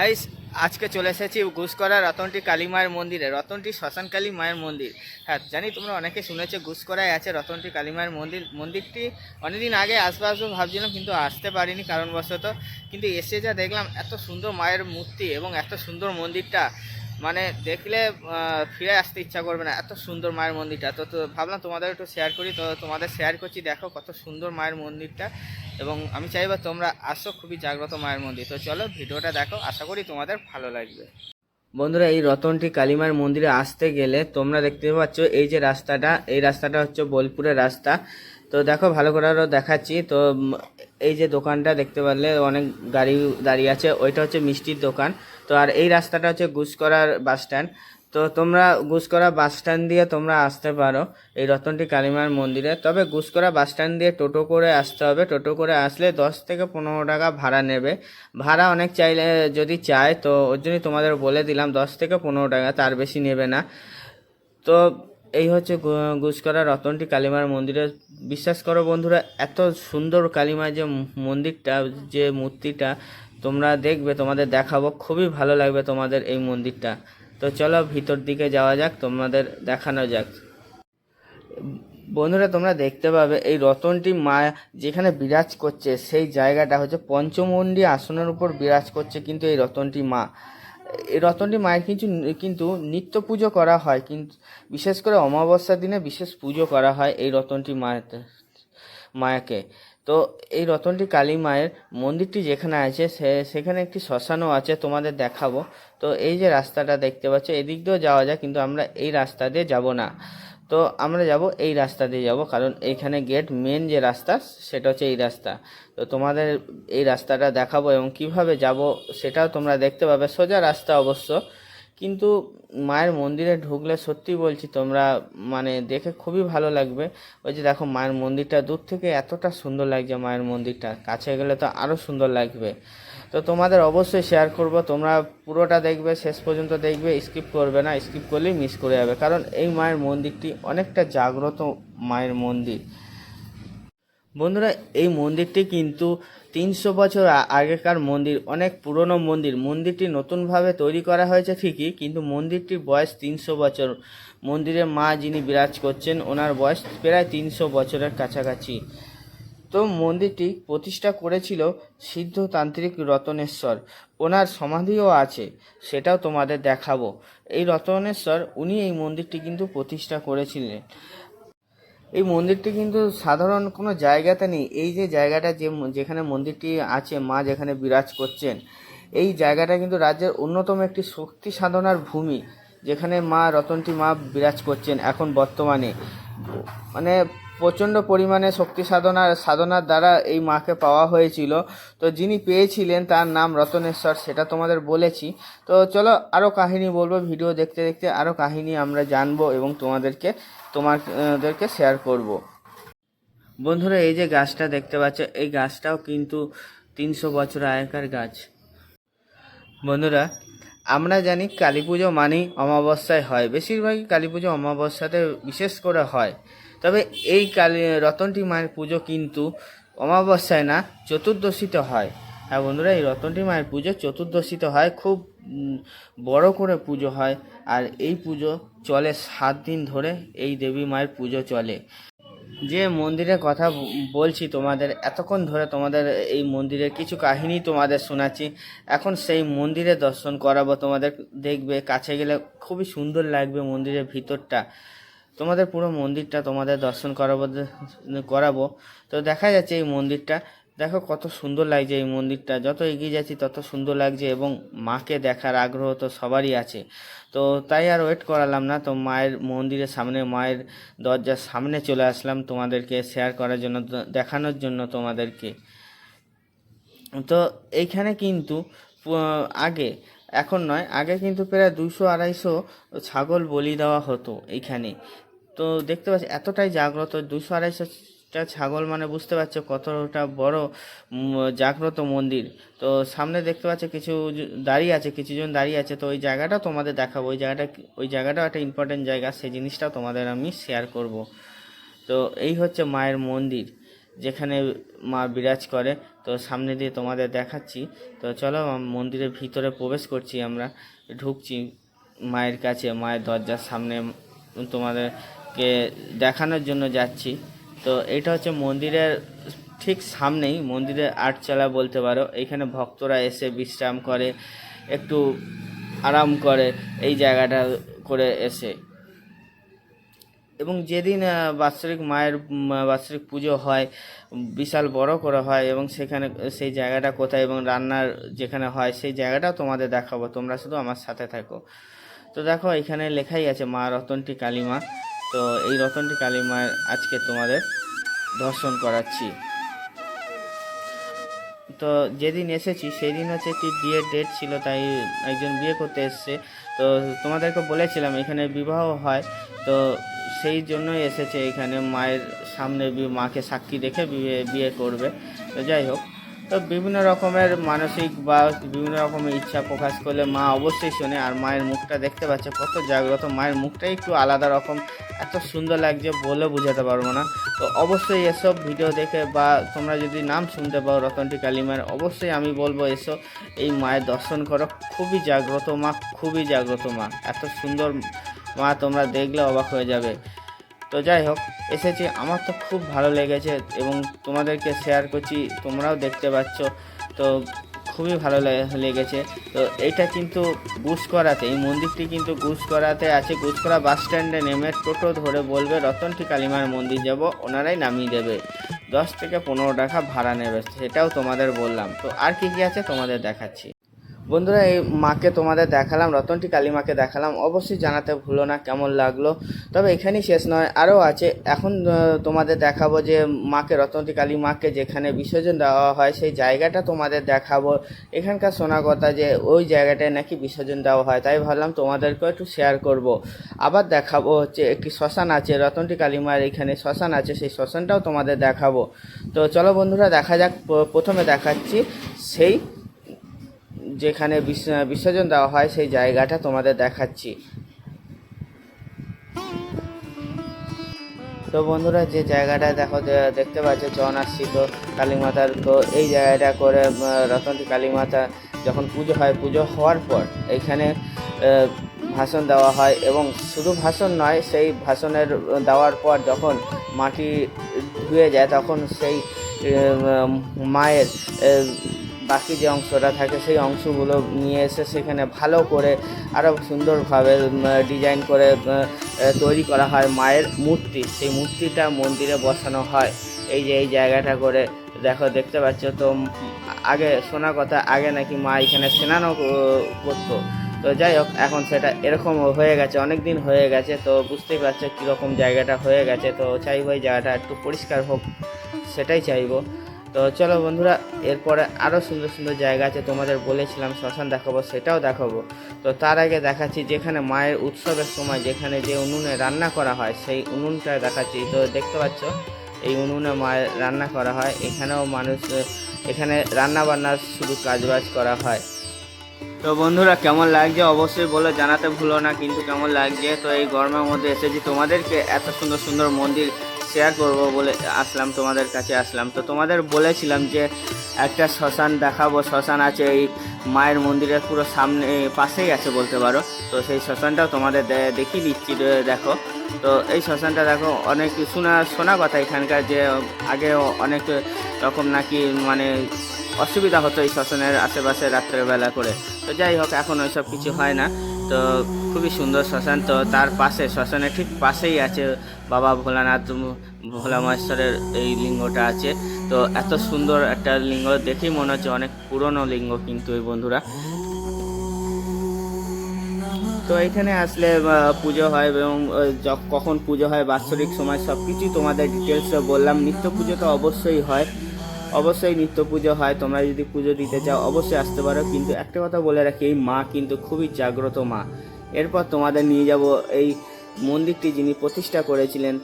Guys আজকে চলে এসেছি গুসকরা রতনটি কালী মায়ের মন্দিরে, রতনটি শ্মশান কালী মায়ের মন্দির। হ্যাঁ জানি তোমরা অনেকে শুনেছো গুসকরায় আছে রতনটি কালী মায়ের মন্দির। মন্দিরটি অনেকদিন আগে আসব আসব ভাবছিলাম, কিন্তু আসতে পারিনি কারণবশত। কিন্তু এসে যা দেখলাম, এত সুন্দর মায়ের মূর্তি এবং এত সুন্দর মন্দিরটা। মানে দেখলে ফিরে আসতে ইচ্ছা করবে না, এত সুন্দর মায়ের মন্দিরটা। তো তো ভাবলাম তোমাদের একটু শেয়ার করি, তো তোমাদের শেয়ার করছি, দেখো কত সুন্দর মায়ের মন্দিরটা। এবং আমি চাইব তোমরা আসো, খুবই জাগ্রত মায়ের মন্দির। তো চলো, ভিডিওটা দেখো, আশা করি তোমাদের ভালো লাগবে। বন্ধুরা, এই রতনটি কালীমার মন্দিরে আসতে গেলে তোমরা দেখতে পাচ্ছ, এই যে রাস্তাটা, এই রাস্তাটা হচ্ছে বোলপুরের রাস্তা। তো দেখো, ভালো করে আরও দেখাচ্ছি। তো এই যে দোকানটা দেখতে পারলে অনেক গাড়ি দাঁড়িয়ে আছে, ওইটা হচ্ছে মিষ্টির দোকান। তো আর এই রাস্তাটা হচ্ছে গুসকরার বাস স্ট্যান্ড। তো তোমরা গুসকরা বাস স্ট্যান্ড দিয়ে তোমরা আসতে পারো এই রতনটি কালীমার মন্দিরে। তবে গুসকরা বাস স্ট্যান্ড দিয়ে টোটো করে আসতে হবে। টোটো করে আসলে দশ থেকে পনেরো টাকা ভাড়া নেবে। ভাড়া অনেক চাইলে যদি চায়, তো ওর জন্যই তোমাদের বলে দিলাম, দশ থেকে পনেরো টাকা তার বেশি নেবে না। তো এই হচ্ছে গুসকরা রতনটি কালীমার মন্দিরে। বিশ্বাস করো বন্ধুরা, এত সুন্দর কালীমার যে মন্দিরটা, যে মূর্তিটা, তোমরা দেখবে, তোমাদের দেখাবো। খুবই ভালো লাগবে তোমাদের এই মন্দিরটা। তো চলো ভিতর দিকে যাওয়া যাক, তোমাদের দেখানো যাক। বন্ধুরা, তোমরা দেখতে পাবে এই রতনটি মা যেখানে বিরাজ করছে, সেই জায়গাটা হচ্ছে পঞ্চমন্ডি আসনের উপর বিরাজ করছে কিন্তু এই রতনটি মা। এই রতনটি মায়ের কিছু কিন্তু নিত্য পুজো করা হয়, কিন্তু বিশেষ করে অমাবস্যার দিনে বিশেষ পুজো করা হয় এই রতনটি মায়েতে, মায়াকে। তো এই রতনটি কালী মায়ের মন্দিরটি যেখানে আছে, সে, সেখানে একটি শ্মশানও আছে, তোমাদের দেখাবো। তো এই যে রাস্তাটা দেখতে পাচ্ছ, এদিক দিয়েও যাওয়া যায়, কিন্তু আমরা এই রাস্তা দিয়ে যাব না। তো আমরা যাব এই রাস্তা দিয়ে যাব, কারণ এইখানে গেট মেন যে রাস্তা, সেটা হচ্ছে এই রাস্তা। তো তোমাদের এই রাস্তাটা দেখাবো এবং কীভাবে যাব সেটাও তোমরা দেখতে পাবে, সোজা রাস্তা অবশ্য। কিন্তু মায়ের মন্দিরে ঢুকলে সত্যি বলছি তোমরা মানে দেখে খুবই ভালো লাগবে। ওই যে দেখো মায়ের মন্দিরটা দূর থেকে এতটা সুন্দর লাগছে মায়ের মন্দিরটা, কাছে গেলে তো আরও সুন্দর লাগবে। তো তোমাদের অবশ্যই শেয়ার করব। তোমরা পুরোটা দেখবে, শেষ পর্যন্ত দেখবে স্কিপ করবে না স্কিপ করলেই মিস করে যাবে। কারণ এই মায়ের মন্দিরটি অনেকটা জাগ্রত মায়ের মন্দির। বন্ধুরা, এই মন্দিরটি কিন্তু তিনশো বছর আগেকার মন্দির, অনেক পুরনো মন্দির। মন্দিরটি নতুনভাবে তৈরি করা হয়েছে ঠিকই, কিন্তু মন্দিরটির বয়স তিনশো বছর। মন্দিরের মা যিনি বিরাজ করছেন, ওনার বয়স প্রায় তিনশো বছরের কাছাকাছি। তো মন্দিরটি প্রতিষ্ঠা করেছিল সিদ্ধতান্ত্রিক রতনেশ্বর। ওনার সমাধিও আছে, সেটাও তোমাদের দেখাবো। এই রতনেশ্বর, উনি এই মন্দিরটি কিন্তু প্রতিষ্ঠা করেছিলেন। এই মন্দিরটি কিন্তু সাধারণ কোনো জায়গাতে নেই। এই যে জায়গাটা যে যেখানে মন্দিরটি আছে, মা যেখানে বিরাজ করছেন, এই জায়গাটা কিন্তু রাজ্যের অন্যতম একটি শক্তি সাধনার ভূমি, যেখানে মা রতনটি মা বিরাজ করছেন এখন বর্তমানে। মানে প্রচণ্ড পরিমাণে শক্তি সাধনার সাধনার দ্বারা এই মাকে পাওয়া হয়েছিল। তো যিনি পেয়েছিলেন তার নাম রতনেশ্বর, সেটা তোমাদের বলেছি। তো চলো আরও কাহিনী বলব, ভিডিও দেখতে দেখতে আরও কাহিনী আমরা জানব এবং তোমাদেরকে তোমাদেরকে শেয়ার করব। বন্ধুরা, এই যে গাছটা দেখতে পাচ্ছ, এই গাছটাও কিন্তু তিনশো বছর আগেকার গাছ। বন্ধুরা, আমরা জানি কালী পুজো মানেই অমাবস্যায় হয়। বেশিরভাগই কালী পুজো অমাবস্যাতে বিশেষ করে হয়। তবে এই কালী রতনটি মায়ের পুজো কিন্তু অমাবস্যায় না, চতুর্দশীতে হয়। হ্যাঁ বন্ধুরা, এই রতনটি মায়ের পুজো চতুর্দশীতে হয়, খুব বড় করে পুজো হয় আর এই পুজো চলে সাত দিন ধরে এই দেবী মায়ের পুজো চলে। যে মন্দিরের কথা বলছি তোমাদের, এতক্ষণ ধরে তোমাদের এই মন্দিরের কিছু কাহিনী তোমাদের শোনাচ্ছি। এখন সেই মন্দিরে দর্শন করাবো, তোমাদের দেখবে, কাছে গেলে খুবই সুন্দর লাগবে মন্দিরের ভিতরটা। তোমাদের পুরো মন্দিরটা তোমাদের দর্শন করাবো করাবো। তো দেখা যাচ্ছে এই মন্দিরটা, দেখো কত সুন্দর লাগছে এই মন্দিরটা। যত এগিয়ে যাচ্ছি তত সুন্দর লাগছে এবং মাকে দেখার আগ্রহ তো সবারই আছে। তো তাই আর ওয়েট করালাম না। তো মায়ের মন্দিরের সামনে, মায়ের দরজার সামনে চলে আসলাম তোমাদেরকে শেয়ার করার জন্য, দেখানোর জন্য তোমাদেরকে। তো এইখানে কিন্তু আগে, এখন নয়, আগে কিন্তু প্রায় দুশো আড়াইশো ছাগল বলি দেওয়া হতো এইখানে। তো দেখতে পাচ্ছি, এতটাই জাগ্রত দুশো আড়াইশোটা ছাগল মানে বুঝতে পারছ কতটা বড় জাগ্রত মন্দির। তো সামনে দেখতে পাচ্ছ কিছু দাঁড়িয়ে আছে, কিছুজন দাঁড়িয়ে আছে। তো ওই জায়গাটা তোমাদের দেখাবো, ওই জায়গাটা ওই জায়গাটাও একটা ইম্পর্টেন্ট জায়গা, সেই জিনিসটাও তোমাদের আমি শেয়ার করব। তো এই হচ্ছে মায়ের মন্দির, যেখানে মা বিরাজ করে। তো সামনে দিয়ে তোমাদের দেখাচ্ছি। তো চলো মন্দিরের ভিতরে প্রবেশ করছি আমরা, ঢুকছি মায়ের কাছে, মায়ের দরজার সামনে তোমাদেরকে দেখানোর জন্য যাচ্ছি। তো এটা হচ্ছে মন্দিরের ঠিক সামনেই মন্দিরের আটচালা বলতে পারো। এখানে ভক্তরা এসে বিশ্রাম করে, একটু আরাম করে এই জায়গাটা করে এসে। এবং যেদিন বাৎসরিক মায়ের বাৎসরিক পুজো হয়, বিশাল বড় করে হয় এবং সেখানে, সেই জায়গাটা কোথায় এবং রান্নার যেখানে হয়, সেই জায়গাটাও তোমাদের দেখাবো। তোমরা শুধু আমার সাথে থাকো। তো দেখো, এখানে লেখাই আছে, মা রতনটি কালীমা। তো এই রতনটি কালী মায়ের আজকে তোমাদের দর্শন করাচ্ছি। তো যেদিন এসেছি সেই দিন হচ্ছে একটি বিয়ের ডেট ছিল, তাই একজন বিয়ে করতে এসছে। তো তোমাদেরকে বলেছিলাম, এখানে বিবাহ হয়। তো সেই জন্যই এসেছে এখানে মায়ের সামনে মাকে সাক্ষী রেখে বিয়ে বিয়ে করবে। তো যাই হোক তো বিভিন্ন রকমের মানসিক বা বিভিন্ন রকমের ইচ্ছা প্রকাশ করলে মা অবশ্যই শোনে আর মায়ের মুখটা দেখতে পাচ্ছে। কত জাগ্রত। মায়ের মুখটাই একটু আলাদা রকম। এত সুন্দর লাগছে বলে বোঝাতে পারব না। তো অবশ্যই এসব ভিডিও দেখে বা তোমরা যদি নাম শুনতে পাও রতনটি কালিমার, অবশ্যই আমি বলব এসো, এই মায়ের দর্শন করো। খুবই জাগ্রত মা, খুবই জাগ্রত মা। এত সুন্দর মা তোমরা দেখলে অবাক হয়ে যাবে। তো যাই হোক, এসেছি। আমার তো খুব ভালো লেগেছে এবং তোমাদেরকে শেয়ার করছি, তোমরাও দেখতে পাচ্ছ। তো খুবই ভালো লেগেছে। তো এইটা কিন্তু গুসকরাতে, এই মন্দিরটি কিন্তু গুসকরাতে আছে। গুসকরা বাস স্ট্যান্ডে নেমে টোটো ধরে বলবে রতনটি কালিমার মন্দির যাব? ওনারাই নামিয়ে দেবে। দশ থেকে পনেরো টাকা ভাড়া নেবে, সেটাও তোমাদের বললাম। তো আর কি কি আছে তোমাদের দেখাচ্ছি। বন্ধুরা, এই মাকে তোমাদের দেখালাম, রতনটি কালিমাকে দেখালাম। অবশ্যই জানাতে ভুলো না কেমন লাগল। তবে এখানেই শেষ নয়, আরও আছে। এখন তোমাদের দেখাবো যে মাকে, রতনটি কালী মাকে যেখানে বিসর্জন দেওয়া হয়, সেই জায়গাটা তোমাদের দেখাবো। এখানকার শোনা কথা যে ওই জায়গাটায় নাকি বিসর্জন দেওয়া হয়, তাই ভাবলাম তোমাদেরকেও একটু শেয়ার করব। আবার দেখাবো হচ্ছে, একটি শ্মশান আছে, রতনটি কালীমার এখানে শ্মশান আছে, সেই শ্মশানটাও তোমাদের দেখাবো। তো চলো বন্ধুরা, দেখা যাক প্রথমে দেখাচ্ছি সেই যেখানে বিস- বিসর্জন দেওয়া হয়, সেই জায়গাটা তোমাদের দেখাচ্ছি। তো বন্ধুরা, যে জায়গাটা দেখো দেখতে পাচ্ছ চৌনাশ্রিত কালীমাতার তো এই জায়গাটা করে রতনটি কালীমাতা যখন পুজো হয়, পুজো হওয়ার পর এইখানে ভাষণ দেওয়া হয় এবং শুধু ভাষণ নয়, সেই ভাষণের দেওয়ার পর যখন মাটি ধুয়ে যায়, তখন সেই মায়ের বাকি যে অংশটা থাকে সেই অংশগুলো নিয়ে এসে সেখানে ভালো করে আরও সুন্দরভাবে ডিজাইন করে তৈরি করা হয় মায়ের মূর্তি। সেই মূর্তিটা মন্দিরে বসানো হয়। এই যে এই জায়গাটা করে দেখো, দেখতে পাচ্ছ তো আগে শোনা কথা, আগে নাকি মা এখানে স্নানও করতো। তো যাই হোক, এখন সেটা এরকম হয়ে গেছে অনেক দিন হয়ে গেছে, তো বুঝতেই পারছ কীরকম জায়গাটা হয়ে গেছে। তো চাইব এই জায়গাটা একটু পরিষ্কার হোক, সেটাই চাইব। তো চলো বন্ধুরা, এরপরে আরও সুন্দর সুন্দর জায়গা আছে, তোমাদের বলেছিলাম, শ্মশান দেখাবো, সেটাও দেখাবো। তো তার আগে দেখাচ্ছি যেখানে মায়ের উৎসবের সময়, যেখানে যে উনুনে রান্না করা হয়, সেই উনুনটা দেখাচ্ছি। তো দেখতে পাচ্ছ, এই উনুনে মায়ের রান্না করা হয়। এখানেও মানুষ, এখানে রান্না বান্নার শুধু কাজবাজ করা হয়। তো বন্ধুরা, কেমন লাগছে অবশ্যই বলে, জানাতে ভুলো না, কিন্তু কেমন লাগছে? তো এই গরমের মধ্যে এসেছি তোমাদেরকে, এত সুন্দর সুন্দর মন্দির শেয়ার করব বলে আসলাম, তোমাদের কাছে আসলাম। তো তোমাদের বলেছিলাম যে একটা শ্মশান দেখাবো, শ্মশান আছে, এই মায়ের মন্দিরের পুরো সামনে, পাশেই আছে বলতে পারো। তো সেই শ্মশানটাও তোমাদের দেখিয়ে দিচ্ছি দেখো। তো এই শ্মশানটা দেখো, অনেক শোনা শোনা কথা এখানকার যে আগে অনেক রকম নাকি মানে অসুবিধা হতো এই শ্মশানের আশেপাশে রাত্রেবেলা করে। তো যাই হোক, এখন ওইসব কিছু হয় না। তো খুবই সুন্দর শ্মশান। তো তার পাশে, শ্মশানের ঠিক পাশেই আছে বাবা ভোলানাথ ভোলা মহেশ্বরের এই লিঙ্গটা আছে। তো এত সুন্দর একটা লিঙ্গ, দেখেই মনে হচ্ছে অনেক পুরনো লিঙ্গ কিন্তু এই বন্ধুরা। তো এখানে আসলে পুজো হয় এবং কখন পুজো হয়, বাৎসরিক সময় সব কিছুই তোমাদের ডিটেলসে বললাম। নিত্য পুজো তো অবশ্যই হয়। অবশ্যই নিত্য পুজো হয়, তোমরা যদি পুজো দিতে চাও, অবশ্যই আসতে পারো। কিন্তু একটা কথা বলে রাখি, এই মা কিন্তু খুবই জাগ্রত মা। এরপর তোমাদের নিয়ে যাব এই মন্দিরটি যিনি প্রতিষ্ঠা করেছিলেন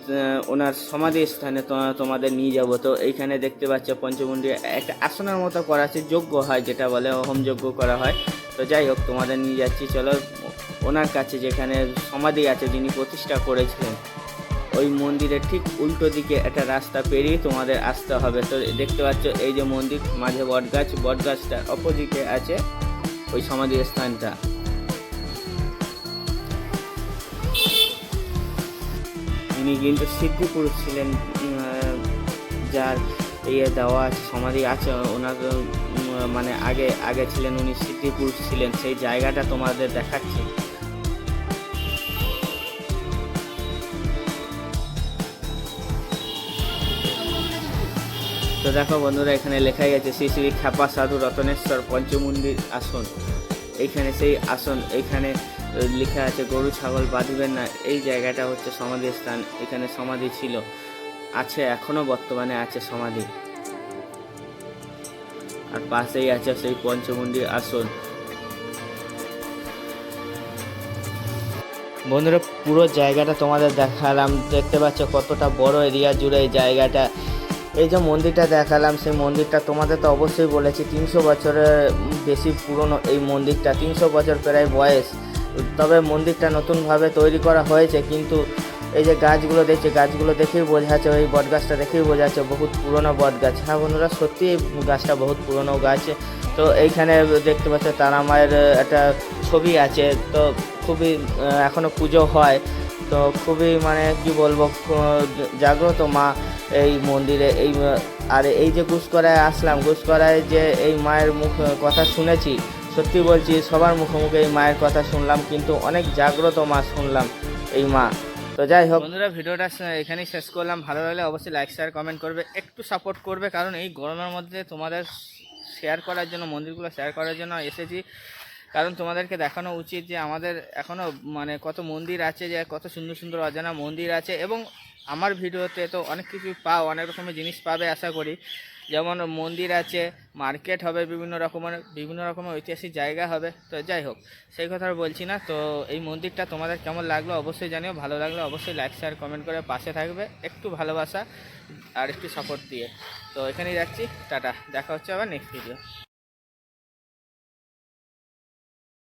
ওনার সমাধি স্থানে তোমাদের নিয়ে যাব। তো এইখানে দেখতে পাচ্ছ পঞ্চমন্দির একটা আসনের মতো করা আছে যজ্ঞ হয় যেটা বলে হোম যজ্ঞ করা হয়। তো যাই হোক, তোমাদের নিয়ে যাচ্ছি। চলো, ওনার কাছে যেখানে সমাধি আছে যিনি প্রতিষ্ঠা করেছিলেন। ওই মন্দিরের ঠিক উল্টো দিকে একটা রাস্তা পেরিয়ে তোমাদের আসতে হবে। তো দেখতে পাচ্ছ, এই যে মন্দির, মাঝে বটগাছ, বটগাছটার অপোজিটে আছে ওই সমাধি স্থানটা ইনি কিন্তু সিদ্ধি পুরুষ ছিলেন যার ইয়ে দেওয়া সমাধি আছে, ওনার মানে আগে আগে ছিলেন, উনি সিদ্ধি পুরুষ ছিলেন। সেই জায়গাটা তোমাদের দেখাচ্ছি। তো দেখো বন্ধুরা, এখানে লেখাই আছে, শ্রী শ্রী খ্যাপা সাধু রতনেশ্বর পঞ্চমন্দির আসন। এইখানে সেই আসন, এইখানে লেখা আছে, গরু, ছাগল বাঁধবেন না। এই জায়গাটা হচ্ছে সমাধি স্থান, এখানে সমাধি ছিল। আছে, এখনও বর্তমানে আছে সমাধি। আর পাশেই আছে সেই পঞ্চমন্দির আসন। বন্ধুরা, পুরো জায়গাটা তোমাদের দেখালাম। দেখতে পাচ্ছ কতটা বড় এরিয়া জুড়ে এই জায়গাটা। এই যে মন্দিরটা দেখালাম, সেই মন্দিরটা তোমাদের তো অবশ্যই বলেছি, তিনশো বছরের বেশি পুরনো এই মন্দিরটা, তিনশো বছর প্রায় বয়স। তবে মন্দিরটা নতুনভাবে তৈরি করা হয়েছে, কিন্তু এই যে গাছগুলো দেখছে, গাছগুলো দেখেই বোঝা যাচ্ছে ওই বট গাছটা দেখেই বোঝা যাচ্ছে বহুত পুরনো বট গাছ হ্যাঁ বন্ধুরা, সত্যি এই গাছটা বহুত পুরনো গাছ। তো এইখানে দেখতে পাচ্ছ, তারা মায়ের একটা ছবি আছে, তো খুবই এখনও পুজো হয়। তো খুবই মানে কি বলব জাগ্রত মা। এই মন্দিরে, এই আর এই যে গুসকরায় আসলাম গুসকরায় যে এই মায়ের মুখ, কথা শুনেছি, সত্যি বলছি, সবার মুখে মুখে এই মায়ের কথা শুনলাম, কিন্তু অনেক জাগ্রত মা শুনলাম এই মা। তো যাই হোক। বন্ধুরা, ভিডিওটা এখানেই শেষ করলাম। ভালো লাগলে অবশ্যই লাইক শেয়ার কমেন্ট করবে, একটু সাপোর্ট করবে, কারণ এই গরমের মধ্যে তোমাদের শেয়ার করার জন্য, মন্দিরগুলো শেয়ার করার জন্য এসেছি। কারণ তোমাদেরকে দেখানো উচিত যে আমাদের এখনও মানে কত মন্দির আছে, যে কত সুন্দর সুন্দর অজানা মন্দির আছে, এবং আমার ভিডিওতে তো অনেক কিছু পাও, অনেক রকমের জিনিস পাবে আশা করি। যেমন মন্দির আছে, মার্কেট হবে বিভিন্ন রকমের বিভিন্ন রকমের ঐতিহাসিক জায়গা হবে, তো যাই হোক, সেই কথা বলছি না। তো এই মন্দিরটা তোমাদের কেমন লাগল অবশ্যই জানিও, ভালো লাগল অবশ্যই লাইক শেয়ার কমেন্ট করে পাশে থাকবে, একটু ভালোবাসা আর একটু সাপোর্ট দিয়ে। তো এখানেই যাচ্ছি টাটা, দেখা হচ্ছে আবার নেক্সট ভিডিও